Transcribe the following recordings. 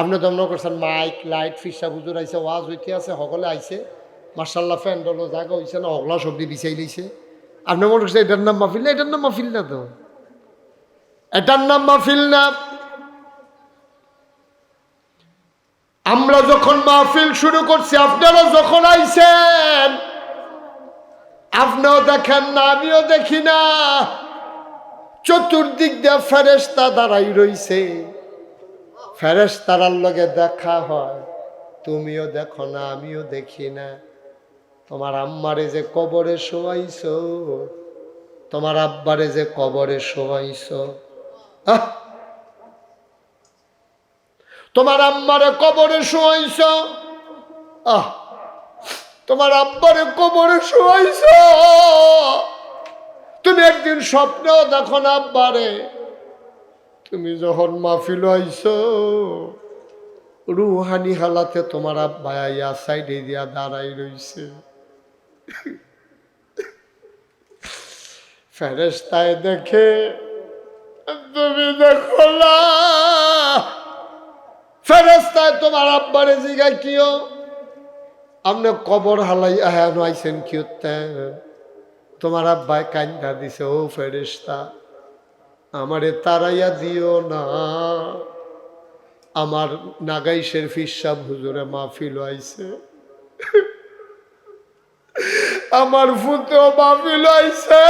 আপনি তো মনে করছেন মাইক, লাইট, ফিসা হুজুর আইসে ওয়াজ হইতে আছে, সকলে আইছে। মার্শাল্লাহ ফ্যান্ডলো জায়গা হইছে না, অগলা সবজি বিছাই লইছে। আপনি মনে করছেন এটার নাম মাহফিল না, এটার নাম মাহফিল না তো? এটার নাম মাহফিল না। আমরা যখন মাহফিল শুরু করছি, আপনারা যখন আইছেন, আপনিও দেখেন না, আমিও দেখি না। চতুর্দিক দিয়ে ফেরেস্তা দাঁড়াই রইছে। ফেরেস্তারার লগে দেখা হয়। তুমিও দেখো না, আমিও দেখি না। তোমার আম্মারে যে কবরে শোয়াইছ, তোমার আব্বারে যে কবরে শোয়াইছ! তোমার আম্মারে কবরে শোয়াইছ, আহ! তোমার আব্বারে কবরে শোয়াইছ। তুমি একদিন স্বপ্নেও দেখো না আব্বারে। তুমি যখন মাহফিল আইছ, রুহানি হালাতে তোমার আব্বা আইয়া সাইডে দিয়া দাঁড়াই রইছে। ফেরেস্তায় দেখে, তুমি দেখো ফেরেস্তায় তোমার আব্বারে জিগায় কিও আপনি কবর হালাই আহানো আইছেন কি তোমার আব্বায় কান্দা দিছে, ও ফেরেস্তা আমারে তারাইয়া দিও না। আমার নাগাইশের ফিসাব হুজুরে মাহফিল আইছে আমার ফুতো মাহফিল আইছে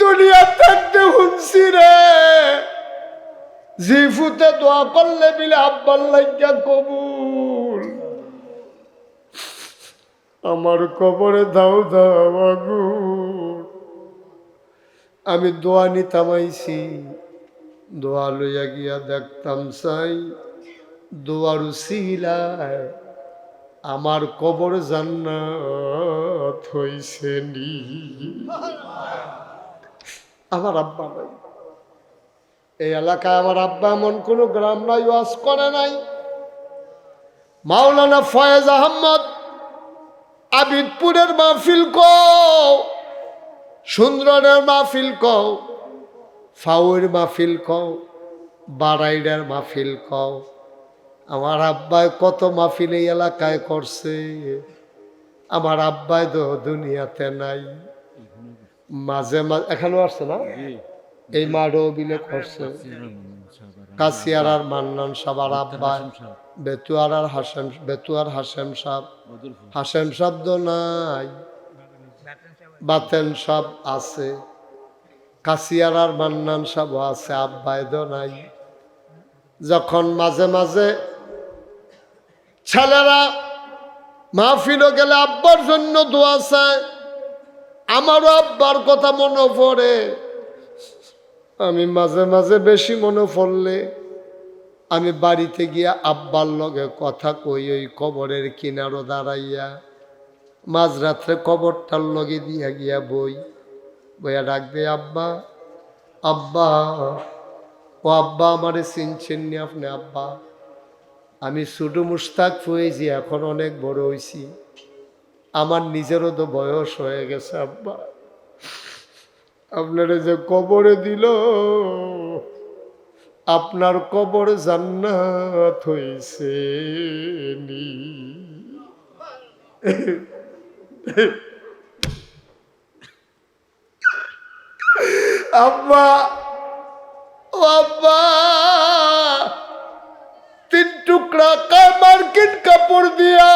দুনিয়া থাকতে শুনছি রে। জি ফুতে দোয়া করলে বিলে আব্বার লাগিয়া কবুল। আমার কবরে দাও দাও আগুন। আমি দোয়া নিতামাইছি দোয়া লইয়া গিয়া দেখতাম চাই দোয়ার উসিলায় আমার কবর জান্নাত হইছে নি। আমার আব্বা নাই। এই এলাকায় আমার আব্বা এমন কোনো গ্রাম নাই, ওয়াজ করে নাই। মাওলানা ফয়েজ আহমদ আবিদপুরের মাহফিল কও সুন্দরের মাহফিল কও ফাউর মাহফিল কও বারাইডার মাহফিল কও। আমার আব্বায় কত মাহফিল এই এলাকায় করছে আমার আব্বাই তো দুনিয়াতে নাই। মাঝে মাঝে এখানেও আসছে না? এই মাঠও বিলে করছে। কাসিয়ার আর মান্নান আর আব্বাই বেতুয়ার আর হাসেম বেতুয়ার হাসেম সাহ হাসেম শব্দ নাই। বাতেন সব আছে কাসিয়ার আর মান্নান সব আছে আব্বায়দ নাই। যখন মাঝে মাঝে ছেলেরা মাহফিলও গেলে আব্বার জন্য দোয়া চায়, আমারও আব্বার কথা মনে পড়ে। আমি মাঝে মাঝে বেশি মনে পড়লে আমি বাড়িতে গিয়া আব্বার লগে কথা কই, ওই কবরের কিনারও দাঁড়াইয়া মাঝরাত্রে কবরটার লগে দিয়া গিয়া বই, বইয়া ডাকবে, আব্বা আব্বা, ও আব্বা, আমারে চিনছেন নি আপনি, আব্বা? আমি ছোটো মুস্তাক হয়েছি এখন অনেক বড় হয়েছি আমার নিজেরও তো বয়স হয়ে গেছে, আব্বা। আপনারা যে কবরে দিল, আপনার কবর জান্নাত হয়েছে আব্বা আব্বা তিন টুকরা মার্কিন কাপড় দিয়া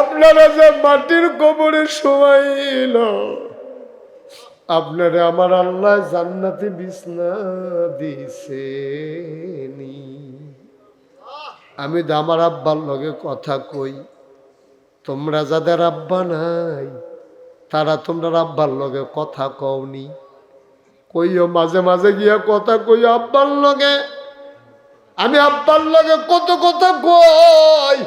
আপনারা যে মাটির কবরে শোয়াইল আপনারা আমার আল্লাহ জান্নাতি বিছনা দিছে আমি তো আমার আব্বার লগে কথা কই তোমরা যাদের আব্বা নাই, তারা তোমরা আব্বার লগে কথা কওনি। কইও মাঝে মাঝে গিয়া কথা কই আব্বার লগে। আমি আব্বার লগে কত কথা কই?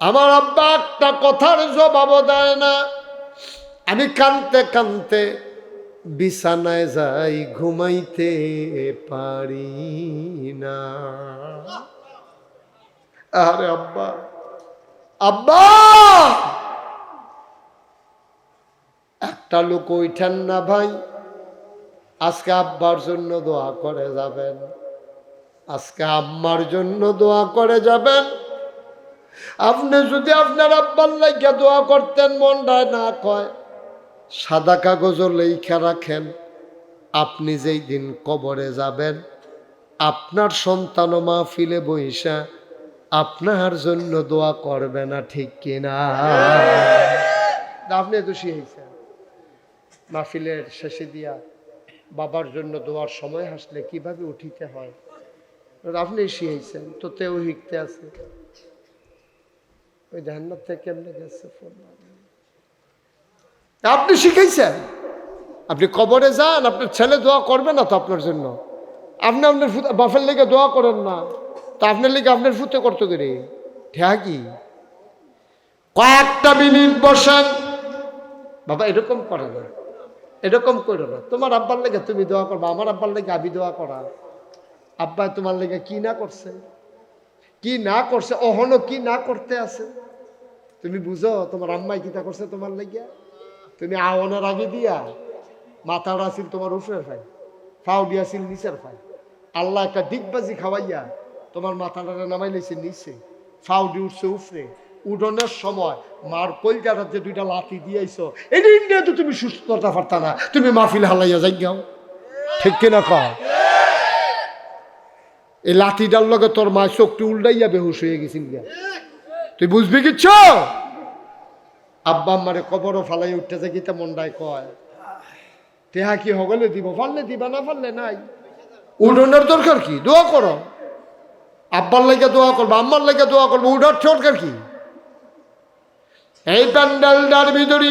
আমার আব্বা একটা কথার জবাব দেয় না। আমি কানতে কানতে বিছানায় যাই, ঘুমাইতে পারি না। আরে আব্বা আব্বা! একটা লোক ওইঠান না ভাই। আজকে আব্বার জন্য দোয়া করে যাবেন। আজকে আম্মার জন্য দোয়া করে যাবেন। আপনি যদি আপনার আব্বার লাগিয়া দোয়া করতেন, মনটায় না কয়, সাদা কাগজও লেখা রাখেন, আপনি যেই দিন কবরে যাবেন, আপনার সন্তান মাহফিলে বইসা আপনার জন্য দোয়া করবে না, ঠিক কিনা? আপনি তো শিখেছেন মাহফিলের শেষে দিয়া বাবার জন্য দোয়ার সময় আসলে কীভাবে উঠিতে হয়? আপনি শিখেছেন তো তেও শিখতে আছে। ওই জাহান্নাত থেকে কেমনে গেছে আপনি শিখাইছেন। আপনি কবরে যান, আপনার ছেলে দোয়া করবে না তো আপনার জন্য। আপনি আপনার বাপের লেগে দোয়া করেন না। আপনার লেগে আপনার ফুতে করতে করে? কি? কয়েকটা মিনিট বসেন। বাবা এরকম করে না। এরকম করো না। তোমার আব্বার লেগে তুমি দোয়া করবা আমার আব্বার লেগে আমি দোয়া করা। আব্বা তোমার লেগে কি না করছে? কি না করছে? অহনো কি না করতে আছে? তুমি বুঝো তোমার আম্মাই কিতা করছে তোমার লেগে? তুমি আওয়ানোর আগে দিয়া মাথাটা আছিল তোমার উপরের ফাই ফাও দিয়াছিল নিচের ফাই। আল্লাহ একটা ডিগবাজি খাওয়াইয়া তোমার মাথাটা নামাই লাইছে নিচে। দি উঠছে উপরে। উডনের সময় মার কলকাতার যে দুইটা লাঠি দিয়েছ, এটা ইন্ডিয়া তো তুমি সুস্থতা পারতা না, তুমি মাহফিল হালাইয়া যাই গাও ঠিক কিনা কও? এই লাঠিটার লগে তোর মা চোখটি উল্টাইয়া বেহুশ হয়ে গেছিল গিয়া তুই বুঝবি কিচ্ছ? আব্বা আম্মারে কবরও ফালাই উঠতে উঠতেছে গীতা মন্ডায় কয় তেহা কি হগলে দিব? পারলে দিবা না পারলে নাই। উঠোনের দরকার কি? দোয়া করো। আব্বার লাগে দোয়া করব, আম্মার লাগে দোয়া করব, উঠার দরকার কি? এই প্যান্ডেলটার ভিতরে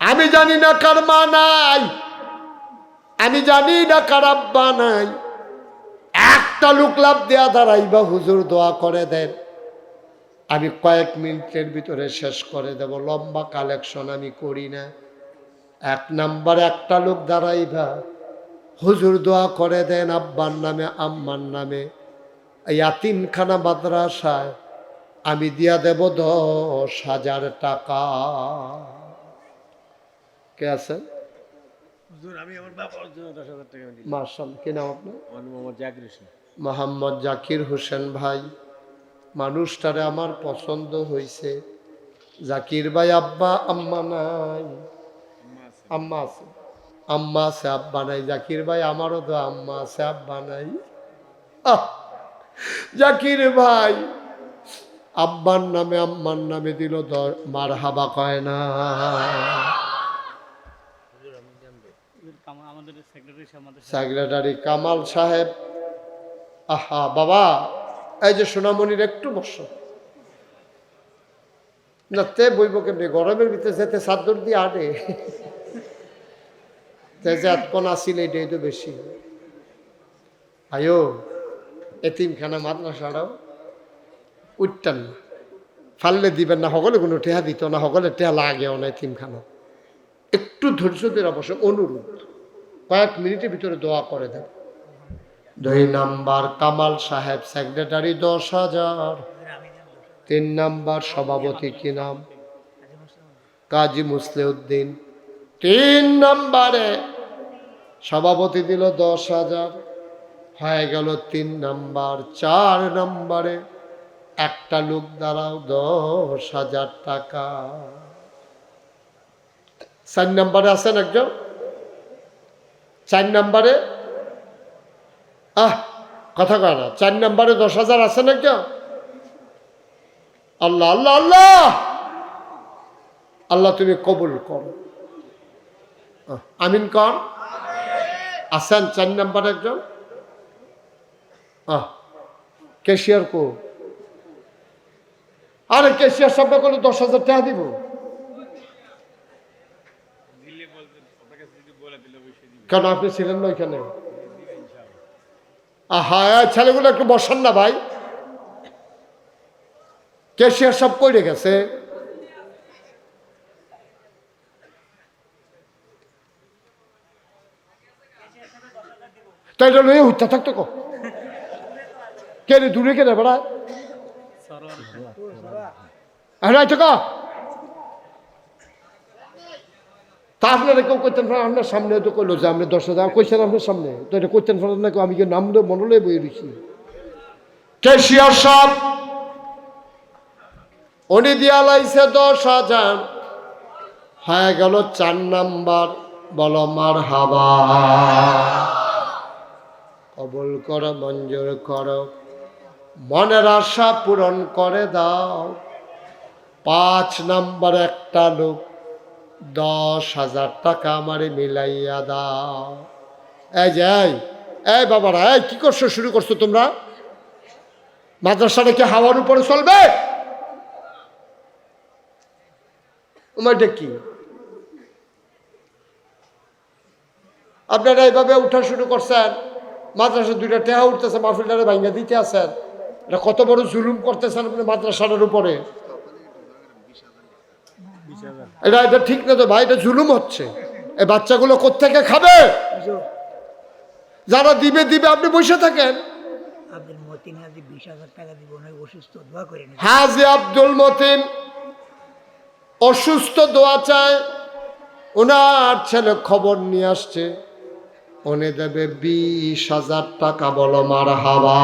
আমি জানি না কার মা নাই, আমি জানি না কার আব্বা নাই। একটা লোক লাভ দেয়া দাঁড়াইবা, হুজুর দোয়া করে দেন। আমি কয়েক মিনিটের ভিতরে শেষ করে দেব, লম্বা কালেকশন আমি করি না। এক নাম্বার একটা লোক দাঁড়াইবা, হুজুর দোয়া করে দেন আব্বার নামে, আম্মার নামে। এই আতিমখানা মাদ্রাসায় আমি দিয়া দেব দশ হাজার টাকা। কে আছেন মোহাম্মদ জাকির হোসেন। ভাই মানুষটারে আমার পছন্দ হয়েছে জাকির ভাই আব্বা আম্মা নাই। আম্মা আছে। আম্মা আছে আব্বা নাই। জাকির ভাই আমারও তো আম্মা আছে আব্বা নাই। আহ! জাকির ভাই, আব্বার নামে আম্মার নামে দিল মার হাবা কয় না। সেক্রেটারি কামাল সাহেব, আহা বাবা, এই যে সোনামণির একটু বস। না, তে বইব কেমনি? গরমের ভিতরে যেতে চাদর দিয়ে আনে তে যে এতক্ষণ আসিল এটাই তো বেশি। আয়ো এতিমখানা মাদ্রাসাটাও উঠতেন না। ফাললে দিবেন না, সকলে কোনো টেহা দিত না, সকলে টেহা লাগেও না এতিমখানা। একটু ধৈর্য দিয়ে অবশ্য অনুরোধ, কয়েক মিনিটের ভিতরে দোয়া করে দেন। দুই নাম্বার কামাল সাহেব সেক্রেটারি দশ হাজার। তিন নাম্বার সভাপতি কি নাম? কাজী মুসলিউদ্দিন। তিন নাম্বারে সভাপতি দিল দশ হাজার। হয়ে গেল তিন নাম্বার, চার নাম্বারে। একটা লোক দাঁড়াও, দশ হাজার টাকা। চার নাম্বারে আছেন একজন? চার নাম্বারে? আহ, কথা কয় না, চার নাম্বারে দশ হাজার আছে না কেউ আল্লাহ আল্লাহ আল্লাহ! আল্লাহ, তুমি কবুল করো। আমিন কর। আছেন চার নাম্বার একজন? আহ ক্যাশিয়ার কো। আরে ক্যাশিয়ার সব করলে দশ হাজার টাকা দিব। কেন আপনি ছিলেন না ওইখানে আহা ছেলেগুলো একটু বসান না ভাই। ক্যাশিয়ার সব করে গেছে। তাই লইয়া উঠতে থাকতো কো। কে রে দূরে কে রে বেড়া? রাইতে কা তা আপনারা কেউ করতেন আপনার সামনে তো কইলো যে আপনি দশ হাজার, কইছেন আপনার সামনে? তো এটা করতেন পারেন না আমি কি নাম দিয়ে মনলে বই দিছি কেশিয়ার সাপ উনি দিয়া লাইছে দশ হাজার। হয়ে গেল চার নাম্বার, বলো মার হাবা। কবল করো, মঞ্জুর করো। মনের আশা পূরণ করে দাও। পাঁচ নাম্বার একটা লোক, দশ হাজার টাকা আমারে মিলাইয়া দাও। এই যে, এই বাবারা, এই কি করছ, শুরু করছ তোমরা? মাদ্রাসাটা কি হাওয়ার উপরে চলবে? কি? আপনারা এইভাবে উঠা শুরু করছেন, মাদ্রাসা দুইটা টেহা উঠতেছে, মাহফিলটারে ভাঙ্গা দিতে আছেন। এটা কত বড় জুলুম করতেছেন আপনি মাদ্রাসাটার উপরে? এটা এটা ঠিক না তো ভাই এটা জুলুম হচ্ছে। এই বাচ্চাগুলো কোত্থেকে খাবে? যারা দিবে দিবে আপনি বসে থাকেন। হাজি আব্দুল মতিন অসুস্থ দোয়া চায়। ওনার ছেলে খবর নিয়ে আসছে। উনি দেবে বিশ হাজার টাকা বলো মার হাবা